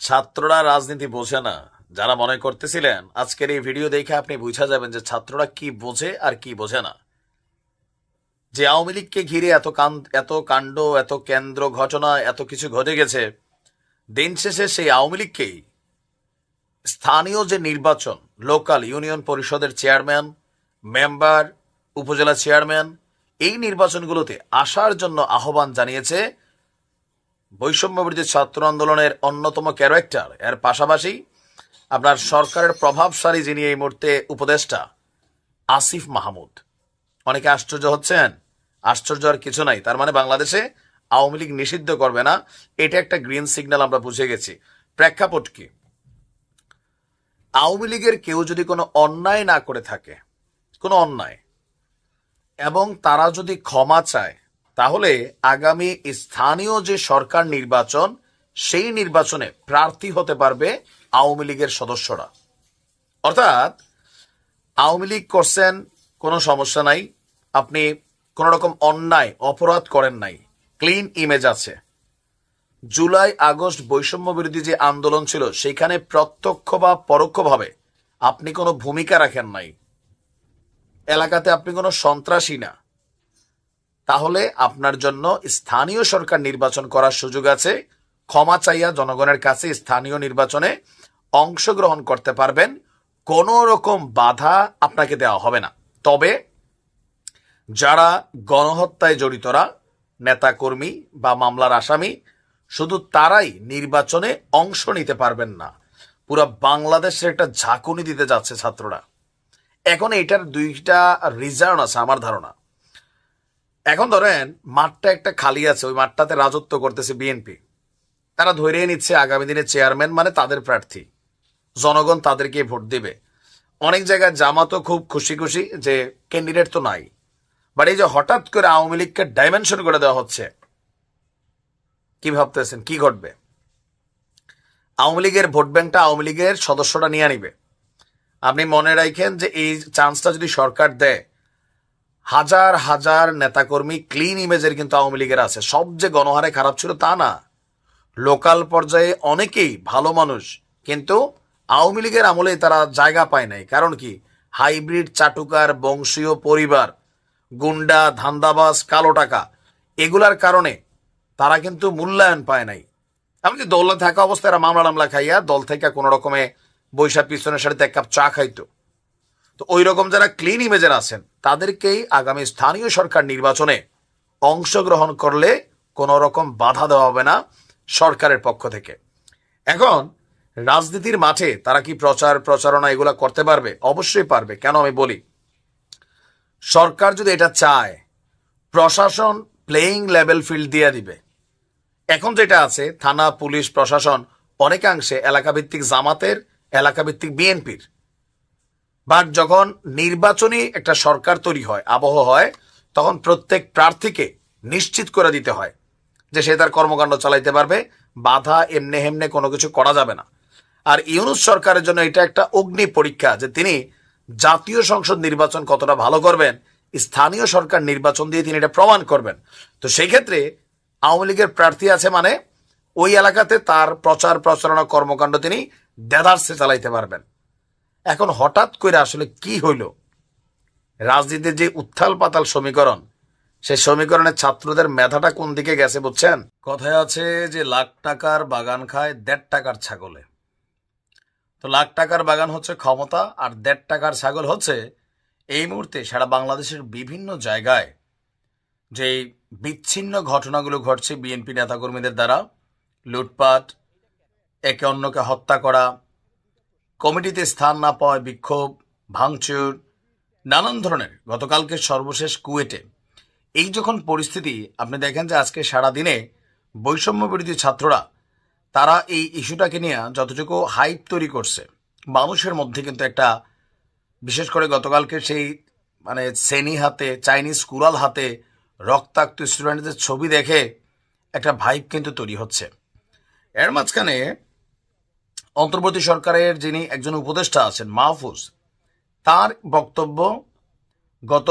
ছাত্ররা রাজনীতি বোঝে না। যারা মনে করতেছিলেন, আজকের এই ভিডিও দেখে আপনি বুঝা যাবেন যে ছাত্ররা কি বোঝে আর কি বোঝে না। যে আওয়ামী লীগকে ঘিরে এত এত কাণ্ড, এত কেন্দ্র ঘটনা, এত কিছু ঘটে গেছে, দিন শেষে সেই আওয়ামী লীগকেই স্থানীয় যে নির্বাচন, লোকাল ইউনিয়ন পরিষদের চেয়ারম্যান, মেম্বার, উপজেলা চেয়ারম্যান, এই নির্বাচনগুলোতে আসার জন্য আহ্বান জানিয়েছে বৈষম্যবিরোধী ছাত্র আন্দোলনের অন্যতম ক্যারেক্টার এর পাশাপাশি আপনার সরকারের প্রভাবশালী যিনি এই মুহূর্তে উপদেষ্টা, আসিফ মাহমুদ। অনেকে আশ্চর্য হচ্ছেন। আশ্চর্য আর কিছু নাই। তার মানে বাংলাদেশে আওয়ামী লীগ নিষিদ্ধ করবে না। এটা একটা গ্রিন সিগন্যাল আমরা বুঝে গেছি। প্রেক্ষাপট কি? আওয়ামী লীগের কেউ যদি কোনো অন্যায় না করে থাকে, কোনো অন্যায়, এবং তারা যদি ক্ষমা চায় তাহলে আগামী স্থানীয় যে সরকার নির্বাচন, সেই নির্বাচনে প্রার্থী হতে পারবে আওয়ামী লীগের সদস্যরা। অর্থাৎ আওয়ামী লীগ করছেন, কোনো সমস্যা নাই। আপনি কোনো রকম অন্যায়, অপরাধ করেন নাই। ক্লিন ইমেজ আছে। জুলাই, আগস্ট বৈষম্য বিরোধী যে আন্দোলন ছিল, সেখানে প্রত্যক্ষ বা পরোক্ষভাবে আপনি কোনো ভূমিকা রাখেন নাই। এলাকাতে আপনি কোনো সন্ত্রাসী না। তাহলে আপনার জন্য স্থানীয় সরকার নির্বাচন করার সুযোগ আছে। ক্ষমা চাইয়া জনগণের কাছে স্থানীয় নির্বাচনে অংশগ্রহণ করতে পারবেন। কোনো রকম বাধা আপনাকে দেওয়া হবে না। তবে যারা গণহত্যায় জড়িতরা, নেতাকর্মী বা মামলার আসামি, শুধু তারাই নির্বাচনে অংশ নিতে পারবেন না। পুরা বাংলাদেশের একটা ঝাঁকুনি দিতে যাচ্ছে ছাত্ররা। এখন এটার দুইটা রিজার্ন আছে আমার ধারণা। এখন ধরেন মাঠটা একটা খালি আছে, ওই মাঠটাতে রাজত্ব করতেছে বিএনপি তারা ধরে নিচ্ছে আগামী দিনে চেয়ারম্যান মানে তাদের প্রার্থী। জনগণ তাদেরকে ভোট দেবে। অনেক জায়গায় জামাতও খুব খুশি খুশি যে ক্যান্ডিডেট তো নাই। বাট এই যে হঠাৎ করে আওয়ামী লীগকে ডাইমেনশন করে দেওয়া হচ্ছে, কি ভাবতেছেন? কি ঘটবে? আওয়ামী লীগের ভোট ব্যাংকটা আওয়ামী লীগের সদস্যরা নিয়ে নিবে। আপনি মনে রাখেন যে এই চান্সটা যদি সরকার দেয় হাজার হাজার নেতাকর্মী ক্লিন ইমেজের কিন্তু আওয়ামী লীগের আছে। সব যে গণহারে খারাপ ছিল তা না। লোকাল পর্যায়ে অনেকেই ভালো মানুষ, কিন্তু আওয়ামী লীগের আমলে তারা জায়গা পায় নাই। কারণ কি? হাইব্রিড চাটুকার বংশীয় পরিবার, গুন্ডা, ধান্দাবাজ, কালো টাকা, এগুলার কারণে তারা কিন্তু মূল্যায়ন পায় নাই। এমনকি দলে থাকা অবস্থায় মামলা টামলা খাইয়া দল থেকে কোনো রকমে বৈশাখ পিছনের সাথে এক কাপ চা খাইতো। তো ওই রকম যারা ক্লিন ইমেজের আছেন, তাদেরকেই আগামী স্থানীয় সরকার নির্বাচনে অংশগ্রহণ করলে কোনো রকম বাধা দেওয়া হবে না সরকারের পক্ষ থেকে। এখন রাজনীতির মাঠে তারা কি প্রচার, প্রচারণা এগুলা করতে পারবে? অবশ্যই পারবে। কেন আমি বলি? সরকার যদি এটা চায়, প্রশাসন প্লেয়িং লেভেল ফিল্ড দিয়ে দিবে। এখন যেটা আছে, থানা, পুলিশ, প্রশাসন, অনেকাংশে এলাকাভিত্তিক জামাতের, এলাকাভিত্তিক বিএনপির। বাট যখন নির্বাচনী একটা সরকার তৈরি হয়, আবহ হয়, তখন প্রত্যেক প্রার্থীকে নিশ্চিত করে দিতে হয় যে সে তার কর্মকাণ্ড চালাইতে পারবে, বাধা এমনে হেমনে কোনো কিছু করা যাবে না। আর ইউনুস সরকারের জন্য এটা একটা অগ্নি পরীক্ষা যে তিনি জাতীয় সংসদ নির্বাচন কতটা ভালো করবেন, স্থানীয় সরকার নির্বাচন দিয়ে তিনি এটা প্রমাণ করবেন। তো সেই ক্ষেত্রে আওয়ামী লীগের প্রার্থী আছে মানে ওই এলাকাতে তার প্রচার প্রচারণা কর্মকাণ্ড তিনি দেদার্সে চালাইতে পারবেন। এখন হঠাৎ করে আসলে কি হইল? রাজনীতির যে উত্থাল পাতাল সমীকরণ, সেই সমীকরণের ছাত্রদের মেধাটা কোন দিকে গেছে বুঝছেন? কথায় আছে যে লাখ টাকার বাগান খায় দেড় টাকার ছাগলে। তো লাখ টাকার বাগান হচ্ছে ক্ষমতা আর দেড় টাকার ছাগল হচ্ছে এই মুহূর্তে সারা বাংলাদেশের বিভিন্ন জায়গায় যে বিচ্ছিন্ন ঘটনাগুলো ঘটছে বিএনপি নেতাকর্মীদের দ্বারা, লুটপাট, একে অন্যকে হত্যা করা কমিটিতে স্থান না পাওয়ায় বিক্ষোভ, ভাঙচুর, নানান ধরনের। গতকালকে সর্বশেষ কুয়েটে। এই যখন পরিস্থিতি, আপনি দেখেন যে আজকে সারা দিনে বৈষম্য বিরোধী ছাত্ররা, তারা এই ইস্যুটাকে নিয়ে যতটুকু হাইপ তৈরি করছে, মানুষের মধ্যে কিন্তু একটা, বিশেষ করে গতকালকে সেই মানে সেনি হাতে, চাইনিজ কুরাল হাতে রক্তাক্ত স্টুডেন্টদের ছবি দেখে একটা ভাইব কিন্তু তৈরি হচ্ছে। এর মাঝখানে অন্তর্বর্তী সরকারের যিনি একজন উপদেষ্টা আছেন, মাহফুজ, তার বক্তব্য গত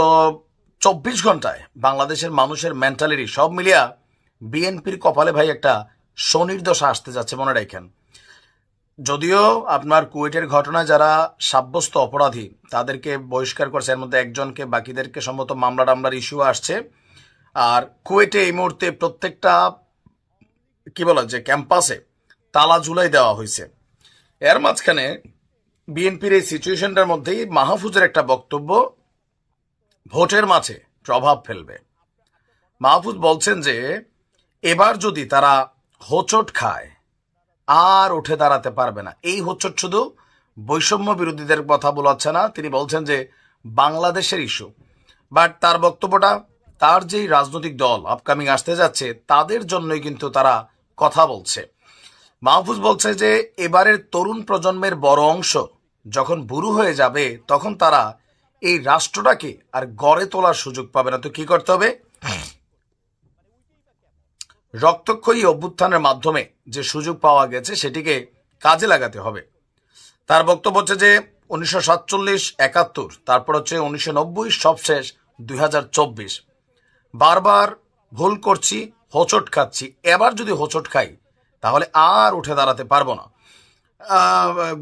চব্বিশ ঘন্টায় বাংলাদেশের মানুষের মেন্টালিটি সব মিলিয়া বিএনপির কপালে ভাই একটা শনির দশা আসতে যাচ্ছে মনে রাখেন। যদিও আপনার কুয়েটের ঘটনায় যারা সাব্যস্ত অপরাধী, তাদেরকে বহিষ্কার করছে, এর মধ্যে একজনকে, বাকিদেরকে সম্ভবত মামলা টামলার ইস্যু আসছে। আর কুয়েটে এই মুহূর্তে প্রত্যেকটা, কি বলা, যে ক্যাম্পাসে তালা ঝুলাই দেওয়া হয়েছে। এর মাঝখানে বিএনপির এই সিচুয়েশনটার মধ্যেই মাহফুজের একটা বক্তব্য ভোটের মাঝে প্রভাব ফেলবে। মাহফুজ বলছেন যে, এবার যদি তারা হোচট খায়, আর উঠে দাঁড়াতে পারবে না। এই হোচট শুধু বৈষম্য বিরোধীদের কথা বলাচ্ছে না, তিনি বলছেন যে, বাংলাদেশের ইস্যু। বাট তার বক্তব্যটা, তার যেই রাজনৈতিক দল আপকামিং আসতে যাচ্ছে, তাদের জন্যই কিন্তু তারা কথা বলছে। মাহফুজ বলছে যে, এবারের তরুণ প্রজন্মের বড় অংশ যখন বুড়ো হয়ে যাবে, তখন তারা এই রাষ্ট্রটাকে আর গড়ে তোলার সুযোগ পাবে না। তো কি করতে হবে? রক্তক্ষয়ী অভ্যুত্থানের মাধ্যমে যে সুযোগ পাওয়া গেছে, সেটিকে কাজে লাগাতে হবে। তার বক্তব্য হচ্ছে যে, উনিশশো সাতচল্লিশ একাত্তর, তারপর হচ্ছে উনিশশো নব্বই সবশেষ দুই হাজার চব্বিশ। বারবার ভুল করছি, হোঁচট খাচ্ছি। এবার যদি হোঁচট খাই তাহলে আর উঠে দাঁড়াতে পারব না।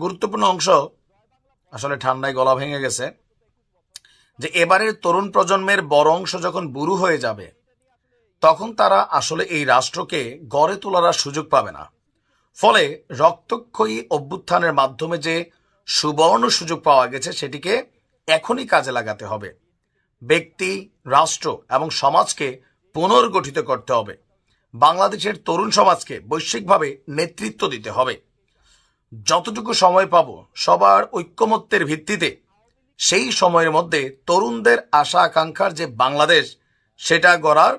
গুরুত্বপূর্ণ অংশ আসলে ঠান্ডায় গলা ভেঙে গেছে যে এবারের তরুণ প্রজন্মের বড় অংশ যখন বুড়ো হয়ে যাবে, তখন তারা আসলে এই রাষ্ট্রকে গড়ে তোলার আর সুযোগ পাবে না। ফলে রক্তক্ষয়ী অভ্যুত্থানের মাধ্যমে যে সুবর্ণ সুযোগ পাওয়া গেছে, সেটিকে এখনই কাজে লাগাতে হবে। ব্যক্তি, রাষ্ট্র এবং সমাজকে পুনর্গঠিত করতে হবে। বাংলাদেশের তরুণ সমাজকে বৈশ্বিকভাবে নেতৃত্ব দিতে হবে। যতটুকু সময় পাব সবার ঐক্যমত্যের ভিত্তিতে সেই সময়ের মধ্যে তরুণদের আশা আকাঙ্ক্ষার যে বাংলাদেশ, সেটা গড়ার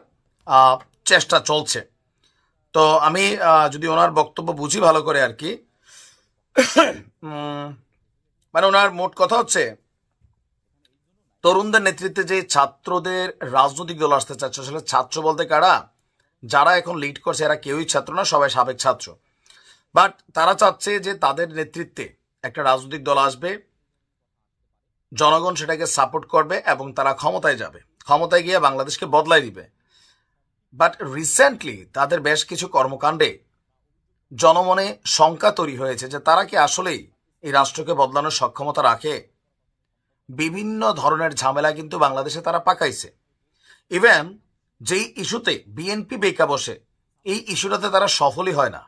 চেষ্টা চলছে। তো আমি যদি ওনার বক্তব্য বুঝি ভালো করে আর কি মানে ওনার মোট কথা হচ্ছে, তরুণদের নেতৃত্বে যে ছাত্রদের রাজনৈতিক দল আসতে চাচ্ছে আসলে ছাত্র বলতে কারা? যারা এখন লিড করছে, এরা কেউই ছাত্র না, সবাই সাবেক ছাত্র। বাট তারা চাচ্ছে যে তাদের নেতৃত্বে একটা রাজনৈতিক দল আসবে, জনগণ সেটাকে সাপোর্ট করবে এবং তারা ক্ষমতায় যাবে। ক্ষমতায় গিয়ে বাংলাদেশকে বদলাই দিবে। বাট রিসেন্টলি তাদের বেশ কিছু কর্মকাণ্ডে জনমনে শঙ্কা তৈরি হয়েছে যে তারা কি আসলেই এই রাষ্ট্রকে বদলানোর সক্ষমতা রাখে? বিভিন্ন ধরনের ঝামেলা কিন্তু বাংলাদেশে তারা পাকাইছে। ইভেন যেই ইস্যুতে বিএনপি বেকা বসে, এই ইস্যুটাতে তারা সফলই হয় না।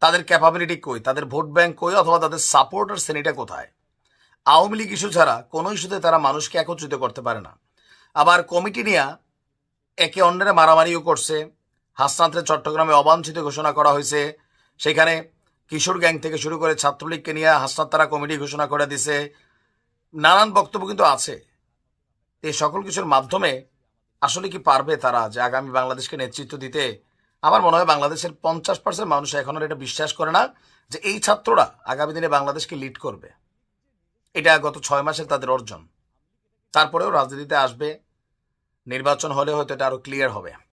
তাদের ক্যাপাবিলিটি কই? তাদের ভোট ব্যাংক কই? অথবা তাদের সাপোর্টার শ্রেণীটা কোথায়? আওয়ামী লীগ ইস্যু ছাড়া কোনো ইস্যুতে তারা মানুষকে একত্রিত করতে পারে না। আবার কমিটি নিয়ে একে অন্যের মারামারিও করছে। হাসনাত্রে চট্টগ্রামে অবাঞ্ছিত ঘোষণা করা হয়েছে। সেখানে কিশোর গ্যাং থেকে শুরু করে ছাত্রলীগকে নিয়ে হাসনাত তারা কমিটি ঘোষণা করে দিছে। নানান বক্তব্য কিন্তু আছে। এই সকল কিছুর মাধ্যমে আসলে কি পারবে তারা যে আগামী বাংলাদেশকে নেতৃত্ব দিতে? আমার মনে হয় বাংলাদেশের পঞ্চাশ পার্সেন্ট মানুষ এখন এটা বিশ্বাস করে না যে এই ছাত্ররা আগামী দিনে বাংলাদেশকে লিড করবে। এটা গত ছয় মাসের তাদের অর্জন। তারপরেও রাজনীতিতে আসবে, নির্বাচন হলে হয়তো এটা আরও ক্লিয়ার হবে।